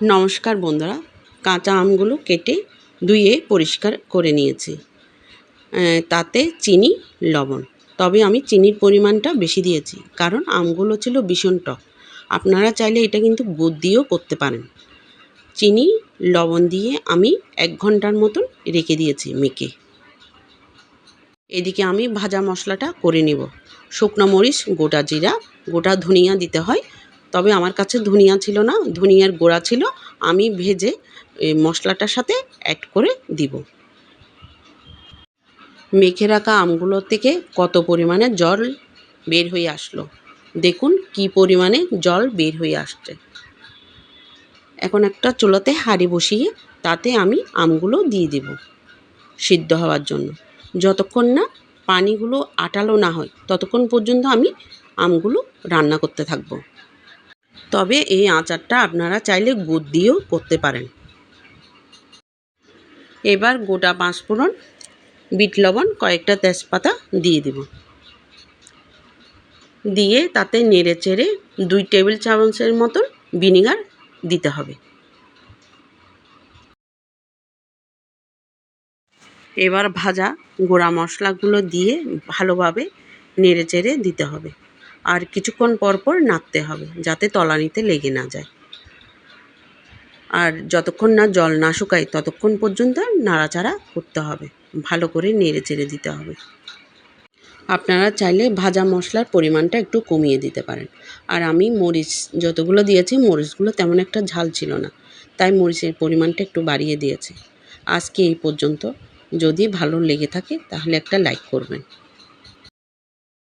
নমস্কার বন্ধুরা, কাঁচা আমগুলো কেটে ধুয়ে পরিষ্কার করে নিয়েছি। তাতে চিনি, লবণ। তবে আমি চিনির পরিমাণটা বেশি দিয়েছি, কারণ আমগুলো ছিল ভীষণ টক। আপনারা চাইলে এটা কিন্তু গুড় দিয়েও করতে পারেন। চিনি, লবণ দিয়ে আমি এক ঘণ্টার মতন রেখে দিয়েছি মেখে। এদিকে আমি ভাজা মশলাটা করে নেব। শুকনো মরিচ, গোটা জিরা, গোটা ধনিয়া দিতে হয় তবে আমার কাছে ধনিয়া ছিল না, ধনিয়ার গোড়া ছিল, আমি ভেজে মশলাটার সাথে অ্যাড করে দিব। মেখে রাখা আমগুলোর থেকে কত পরিমাণে জল বের হয়ে আসলো? দেখুন কি পরিমাণে জল বের হয়ে আসছে। এখন একটা চুলাতে হাঁড়ি বসিয়ে তাতে আমি আমগুলো দিয়ে দেব সিদ্ধ হওয়ার জন্য। যতক্ষণ না পানিগুলো আটালো না হয়, ততক্ষণ পর্যন্ত আমি আমগুলো রান্না করতে থাকব। তবে এই আচারটা আপনারা চাইলে গুড় দিয়েও করতে পারেন। এবার গোটা পাঁচফোড়ন, বিট লবণ, কয়েকটা তেজপাতা দিয়ে দেব। দিয়ে তাতে নেড়ে চেড়ে দুই টেবিল চামচের মতন ভিনিগার দিতে হবে। এবার ভাজা গোড়া মশলাগুলো দিয়ে ভালোভাবে নেড়ে চেড়ে দিতে হবে। আর কিছুক্ষণ পর পর নাড়তে হবে, যাতে তলানিতে লেগে না যায়। আর যতক্ষণ না জল না শুকায়, ততক্ষণ পর্যন্ত নাড়াচাড়া করতে হবে। ভালো করে নেড়ে চেড়ে দিতে হবে। আপনারা চাইলে ভাজা মশলার পরিমাণটা একটু কমিয়ে দিতে পারেন। আর আমি মরিচ, যতগুলো দিয়েছি, মরিচগুলো তেমন একটা ঝাল ছিল না। তাই মরিচের পরিমাণটা একটু বাড়িয়ে দিয়েছি। আজকে এই পর্যন্ত। যদি ভালো লেগে থাকে, তাহলে একটা লাইক করবেন।